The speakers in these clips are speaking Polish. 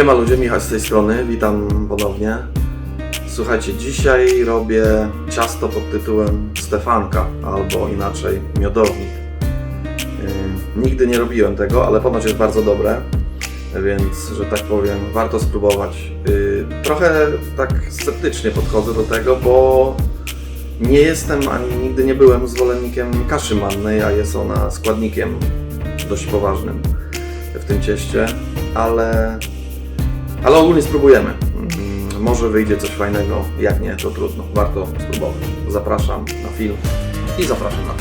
Siema ludzie, Michał z tej strony, witam ponownie. Słuchajcie, dzisiaj robię ciasto pod tytułem Stefanka, albo inaczej miodownik. Yy, nigdy nie robiłem tego, ale ponoć jest bardzo dobre, więc, że tak powiem, warto spróbować. Yy, trochę tak sceptycznie podchodzę do tego, bo nie jestem ani nigdy nie byłem zwolennikiem kaszy mannej, a jest ona składnikiem dość poważnym w tym cieście, ale ale ogólnie spróbujemy. Mm, Może wyjdzie coś fajnego, jak nie, to trudno. Warto spróbować. Zapraszam na film i zapraszam na.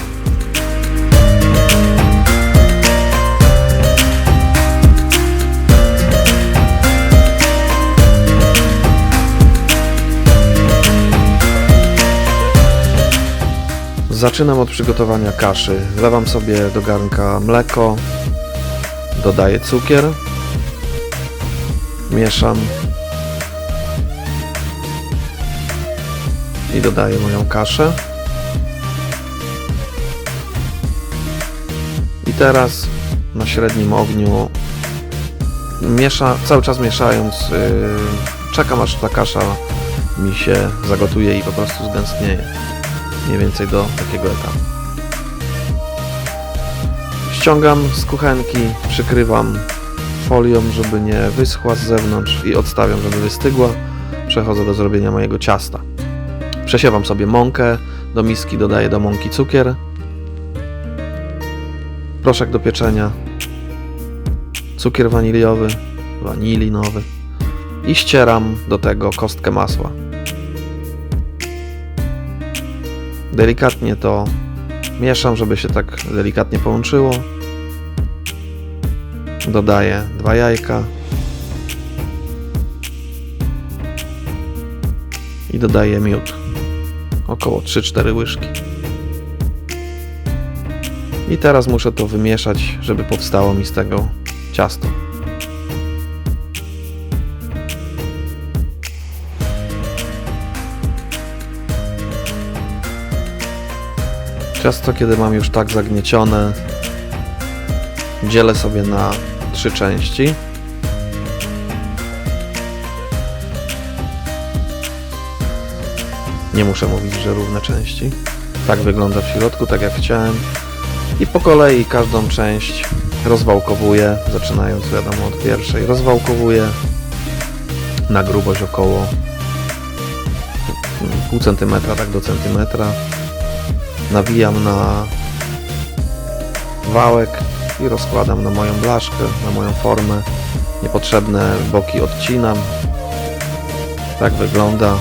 Zaczynam od przygotowania kaszy. Wlewam sobie do garnka mleko, dodaję cukier, mieszam i dodaję moją kaszę. I teraz na średnim ogniu miesza, cały czas mieszając, yy, czekam aż ta kasza mi się zagotuje i po prostu zgęstnieje mniej więcej do takiego etapu. Ściągam z kuchenki, przykrywam folią, żeby nie wyschła z zewnątrz i odstawiam, żeby wystygła. Przechodzę do zrobienia mojego ciasta. Przesiewam sobie mąkę, do miski dodaję do mąki cukier, proszek do pieczenia, cukier waniliowy, wanilinowy i ścieram do tego kostkę masła. Delikatnie to mieszam, żeby się tak delikatnie połączyło. Dodaję dwa jajka. I dodaję miód. Około 3-4 łyżki. I teraz muszę to wymieszać, żeby powstało mi z tego ciasto. Ciasto, kiedy mam już tak zagniecione, dzielę sobie na trzy części. Nie muszę mówić, że równe części. Tak wygląda w środku, tak jak chciałem. I po kolei każdą część rozwałkowuję, zaczynając wiadomo od pierwszej. Rozwałkowuję na grubość około pół centymetra, tak do centymetra nawijam na wałek i rozkładam na moją blaszkę, na moją formę. Niepotrzebne boki odcinam. Tak wygląda.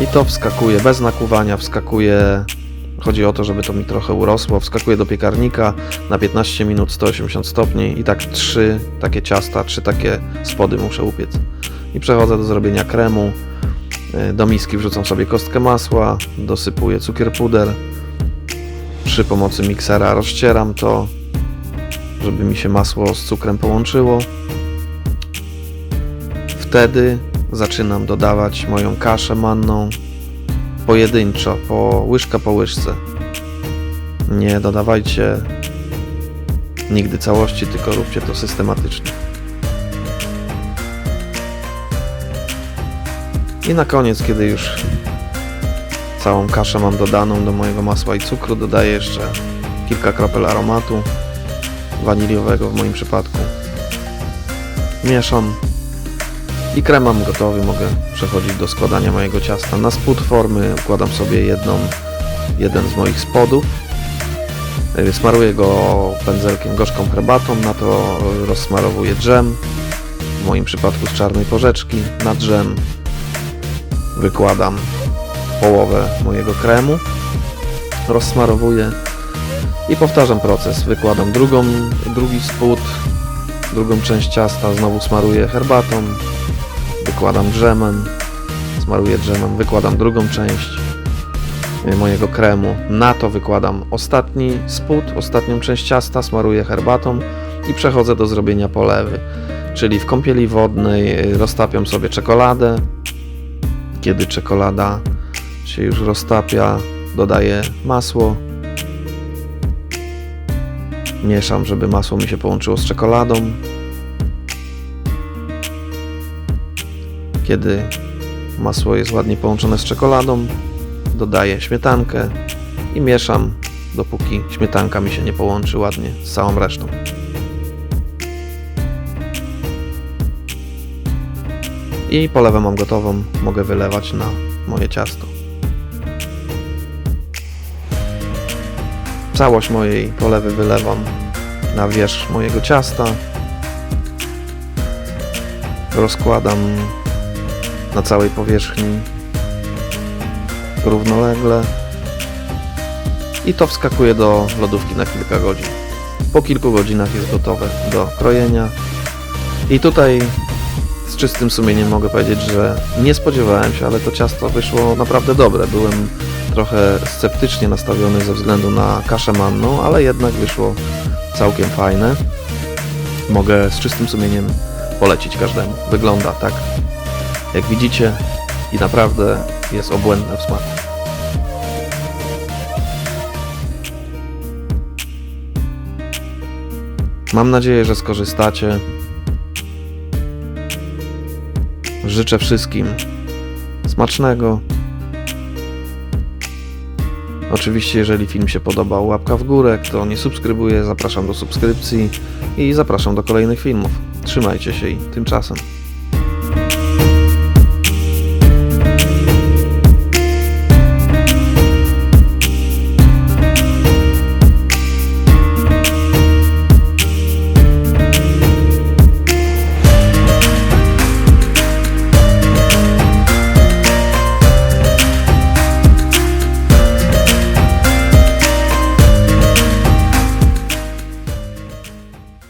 I to wskakuje bez nakuwania, wskakuje. Chodzi o to, żeby to mi trochę urosło. Wskakuje do piekarnika na 15 minut 180 stopni i tak trzy takie ciasta, trzy takie spody muszę upiec. I przechodzę do zrobienia kremu. Do miski wrzucam sobie kostkę masła, dosypuję cukier puder. Przy pomocy miksera rozcieram to, żeby mi się masło z cukrem połączyło. Wtedy zaczynam dodawać moją kaszę manną pojedynczo, po łyżka po łyżce. Nie dodawajcie nigdy całości, tylko róbcie to systematycznie. I na koniec, kiedy już całą kaszę mam dodaną do mojego masła i cukru, dodaję jeszcze kilka kropel aromatu waniliowego w moim przypadku. Mieszam i krem mam gotowy, mogę przechodzić do składania mojego ciasta. Na spód formy układam sobie jedną, jeden z moich spodów. Y, Smaruję go pędzelkiem gorzką herbatą, na to rozsmarowuję dżem, w moim przypadku z czarnej porzeczki, na dżem wykładam połowę mojego kremu, rozsmarowuję i powtarzam proces. Wykładam drugą, drugi spód, drugą część ciasta, znowu smaruję herbatą, wykładam drzemem, smaruję drzemem, wykładam drugą część mojego kremu, na to wykładam ostatni spód, ostatnią część ciasta, smaruję herbatą i przechodzę do zrobienia polewy. Czyli w kąpieli wodnej y, roztapiam sobie czekoladę, kiedy czekolada się już roztapia, dodaję masło. Mieszam, żeby masło mi się połączyło z czekoladą. Kiedy masło jest ładnie połączone z czekoladą, dodaję śmietankę i mieszam, dopóki śmietanka mi się nie połączy ładnie z całą resztą. I polewę mam gotową, mogę wylewać na moje ciasto. Całość mojej polewy wylewam na wierzch mojego ciasta. Rozkładam na całej powierzchni równolegle i to wskakuje do lodówki na kilka godzin. Po kilku godzinach jest gotowe do krojenia. I tutaj z czystym sumieniem mogę powiedzieć, że nie spodziewałem się, ale to ciasto wyszło naprawdę dobre. Byłem trochę sceptycznie nastawiony ze względu na kaszę manną, ale jednak wyszło całkiem fajne. Mogę z czystym sumieniem polecić każdemu. Wygląda tak, jak widzicie i naprawdę jest obłędne w smaku. Mam nadzieję, że skorzystacie. Życzę wszystkim smacznego. Oczywiście, jeżeli film się podobał, łapka w górę. Kto nie subskrybuje, zapraszam do subskrypcji i zapraszam do kolejnych filmów. Trzymajcie się i tymczasem.